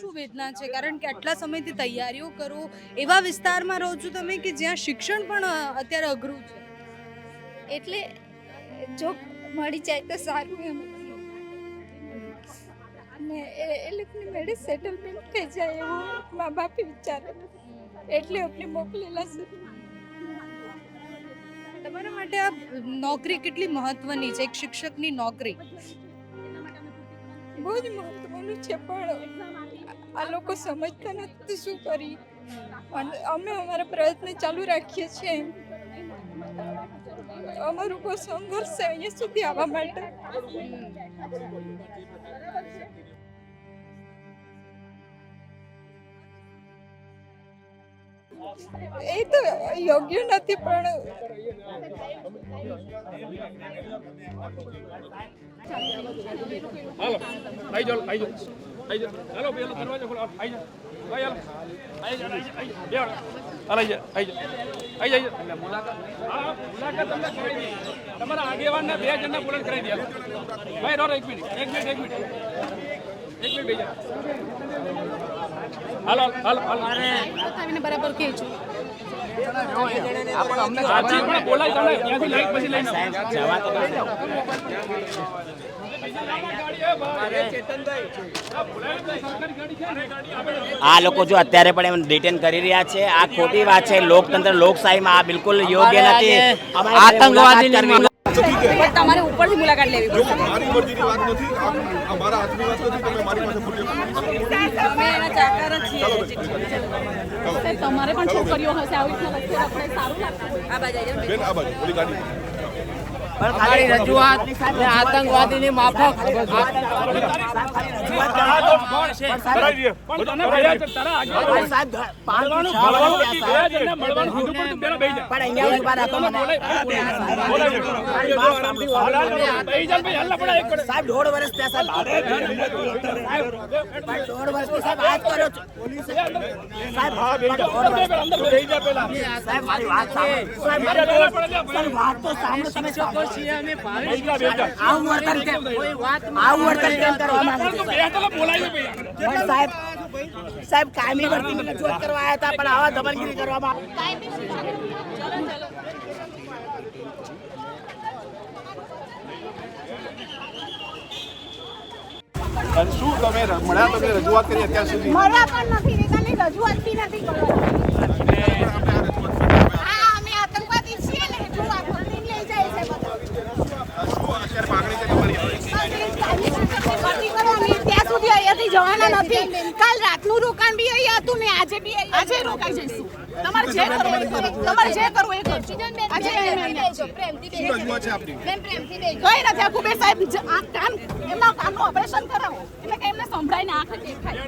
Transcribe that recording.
શું વેદના છે? કારણ કે આટલા સમયથી તૈયારીઓ કરો એવા વિસ્તારમાં રહો છો તમે કે જ્યાં શિક્ષણ પણ અત્યારે અઘરું છે? એટલે જો મળી જાય તો સારું એમ. ને એ લોકોની મેળે સેટલમેન્ટ થઈ જાય એવું મા બાપે વિચારે. એટલે અમને મોકલેલા છે. તમારા માટે આ નોકરી કેટલી મહત્વની છે? એક શિક્ષકની નોકરી. બહુ જ મહત્વનું છે, પણ આ લોકો સમજતા નથી શું કરી. અમે અમારા પ્રયત્ન ચાલુ રાખીએ છીએ અમારું બહુ સંઘર્ષ છે અહીંયા સુધી આવવા માટે. એ તો યોગ્ય નથી, પણ હાલો, આઈ જાઓ આઈ જાઓ આઈ જાઓ. હાલો આઈ જાઓ. ભાઈ હાલો. આઈ જાઓ આઈ જાઓ, આઈ આઈ જાઓ આઈ જાઓ. એટલે તમને કરાવી દઈએ. તમારા આગેવાનને બે જણને બોલાવી કરાવી દે ભાઈ રો એક મિનિટ એક મિનિટ એક મિનિટ. હાલો હાલો હાલો. આવીને બરાબર કહે છું. સાચી પણ બોલાય તમને ત્યાંથી લાઈટ પછી લઈને આ લોકો જો અત્યારે પણ એમ રિટેન કરી રહ્યા છે આ ખોટી વાત છે. લોકતંત્ર લોકશાહીમાં આ બિલકુલ યોગ્ય નથી. આતંકવાદી પણ તમારે ઉપરથી મુલાકાત લેવી જો મારી મરજીની વાત નથી આ આ હાથની વાત નથી તમે મારી પાસે પૂરી પડશે અમે એના ચાકર જ છીએ. તમારે પણ છોકરીઓ હશે આવી રીતના આપણે સારું લાગશે. આ બાજુ બેન આ બાજુ ઓલી ગાડી. પણ તને ભર્યા છે તારા આગેવાન મળવાનું મળવાનું નથી બે જણને મળવાનું કીધું પણ તું પેલા બેહી જા પણ અહીંયા ઊભા રાખો મને બેહી જા ભાઈ હલ્લા પડા એક કરે સાહેબ દોઢ વર્ષ. ત્યાં સાહેબ દોઢ આ કરો સાહેબ સાહેબ મારી વાત સાહેબ, વાત તો સાંભળો તમે આવું વર્તન કેમ આવું વર્તન કેમ કરવા માંગો છો? સાહેબ સાહેબ કાયમી ભરતી રજૂઆત કરવા આવ્યા હતા પણ આવા દમનગીરી કરવામાં અને શું તમે મળ્યા તમે રજૂઆત કરી અત્યાર સુધી? મળ્યા પણ નથી રજૂઆત બી નથી કરવાની હા અમે આતંકવાદી છીએ ને એટલું આ પકડીને લઈ જાય છે બધા શું અત્યારે માગણી છે તમારી ભરતી કરવાની ત્યાં સુધી અહીંયાથી જવાના નથી. કાલ રાતનું રોકાણ બી અહીંયા હતું ને આજે બી આજે રોકાઈ જઈશું. તમારે જે કરવું એ કરો. તમારે જે કરવું એ કરજો આજે કઈ નથી આ કુબેર સાહેબ કાન એમના કાનનું ઓપરેશન કરાવો. એટલે કે એમને સંભળાય ને આંખ દેખાય.